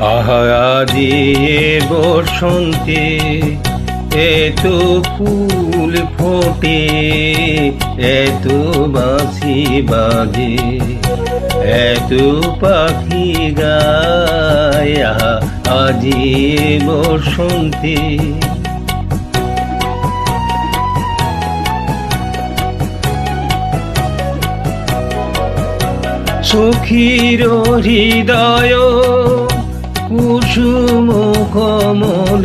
আহাজি বসন্তে এত ফুল ফোটে, এত বাঁশি বাজে, এত পাখি গায়া আজি বসন্তে। সখীর হৃদয় কুসুম কমল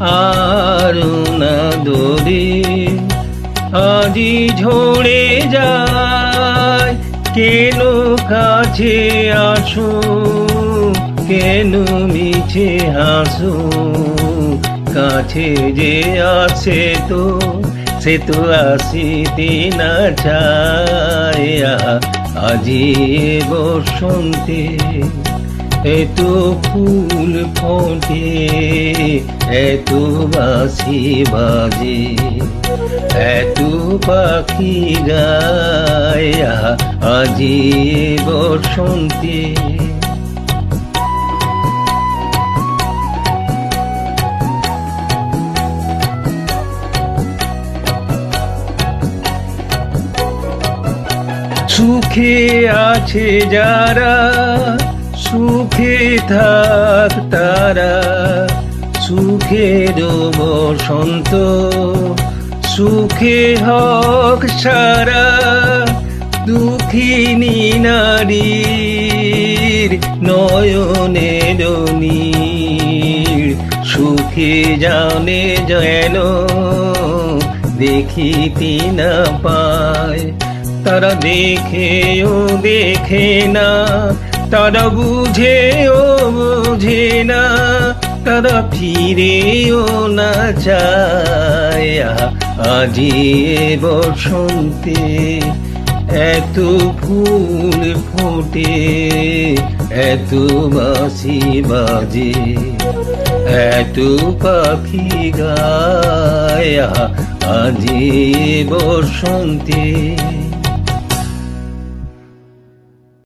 আর না দরে আজি ঝরে যায়, কেন কাছে আসো? কেন মিছে হাসো? কাছে যে আছে তো, সে তো আসিতে না চায়। আজি বসন্তে এত ফুল ফোটে এত বাসি বাজে এত পাখি গায় আজি বসন্তে। সুখে আছে যারা সুখে থাক তারা সুখের বসন্ত সুখে হক সারা, দুঃখিনী নারীর নয়নের নীর, সুখে জানে যেন দেখিতে না পায়, তারা দেখেও দেখে না তারা বুঝেও বোঝে না, তারা ফিরেও না চায়। আজি বসন্তে এত ফুল ফোটে, এত বাসি বাজে, এত পাখি গায়া। আজি বসন্তে